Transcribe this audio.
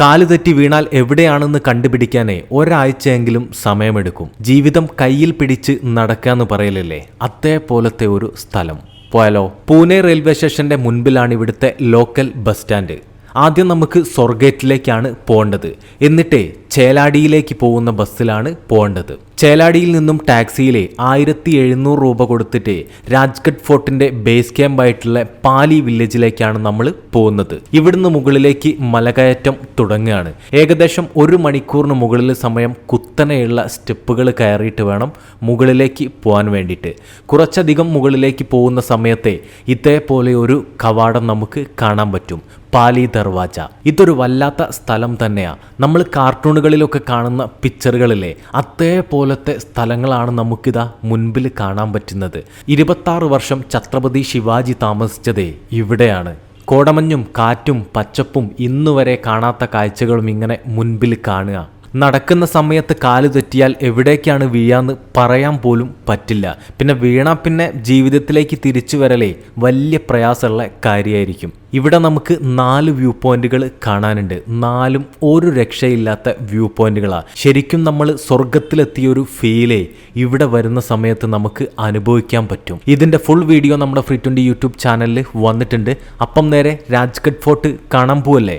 കാൽ തെറ്റി വീണാൽ എവിടെയാണെന്ന് കണ്ടുപിടിക്കാനേ ഒരാഴ്ചയെങ്കിലും സമയമെടുക്കും. ജീവിതം കയ്യിൽ പിടിച്ച് നടക്കാന്ന് പറയലല്ലേ? അതേപോലത്തെ ഒരു സ്ഥലം. പോയാലോ? പൂനെ റെയിൽവേ സ്റ്റേഷന്റെ മുൻപിലാണ് ഇവിടുത്തെ ലോക്കൽ ബസ് സ്റ്റാൻഡ്. ആദ്യം നമുക്ക് സ്വർഗേറ്റിലേക്കാണ് പോകേണ്ടത്. എന്നിട്ടേ ചേലാടിയിലേക്ക് പോകുന്ന ബസ്സിലാണ് പോകേണ്ടത്. ചേലാടിയിൽ നിന്നും ടാക്സിയിലെ ആയിരത്തി എഴുന്നൂറ് രൂപ കൊടുത്തിട്ട് രാജ്ഘട്ട് ഫോർട്ടിന്റെ ബേസ് ക്യാമ്പായിട്ടുള്ള പാലി വില്ലേജിലേക്കാണ് നമ്മൾ പോകുന്നത്. ഇവിടുന്ന് മുകളിലേക്ക് മലകയറ്റം തുടങ്ങുകയാണ്. ഏകദേശം ഒരു മണിക്കൂറിന് മുകളിൽ സമയം കുത്തനെയുള്ള സ്റ്റെപ്പുകൾ കയറിയിട്ട് വേണം മുകളിലേക്ക് പോകാൻ വേണ്ടിയിട്ട്. കുറച്ചധികം മുകളിലേക്ക് പോകുന്ന സമയത്തെ ഇതേപോലെ ഒരു കവാടം നമുക്ക് കാണാൻ പറ്റും. പാലി ദർവാജ. ഇതൊരു വല്ലാത്ത സ്ഥലം തന്നെയാണ് നമ്മൾ കാർട്ടൂണുകളിലൊക്കെ കാണുന്ന പിക്ചറുകളിലെ അതേപോലത്തെ സ്ഥലങ്ങളാണ് നമുക്കിതാ മുൻപിൽ കാണാൻ പറ്റുന്നത്. ഇരുപത്താറ് വർഷം ഛത്രപതി ശിവാജി താമസിച്ചതേ ഇവിടെയാണ്. കോടമഞ്ഞും കാറ്റും പച്ചപ്പും ഇന്നുവരെ കാണാത്ത കാഴ്ചകളും ഇങ്ങനെ മുൻപിൽ കാണുക. നടക്കുന്ന സമയത്ത് കാൽ തെറ്റിയാൽ എവിടേക്കാണ് വീഴാന്ന് പറയാൻ പോലും പറ്റില്ല. പിന്നെ വീണ പിന്നെ ജീവിതത്തിലേക്ക് തിരിച്ചു വരലേ വലിയ പ്രയാസമുള്ള കാര്യമായിരിക്കും ഇവിടെ നമുക്ക് നാല് വ്യൂ പോയിന്റുകൾ കാണാനുണ്ട്. നാലും ഒരു രക്ഷയില്ലാത്ത വ്യൂ പോയിന്റുകളാണ് ശരിക്കും നമ്മൾ സ്വർഗത്തിലെത്തിയ ഒരു ഫീലേ ഇവിടെ വരുന്ന സമയത്ത് നമുക്ക് അനുഭവിക്കാൻ പറ്റും. ഇതിന്റെ ഫുൾ വീഡിയോ നമ്മുടെ ഫ്രീ ട്വന്റി യൂട്യൂബ് ചാനലിൽ വന്നിട്ടുണ്ട്. അപ്പം നേരെ രാജ്ഘട്ട് ഫോർട്ട് കാണാൻ പോവല്ലേ?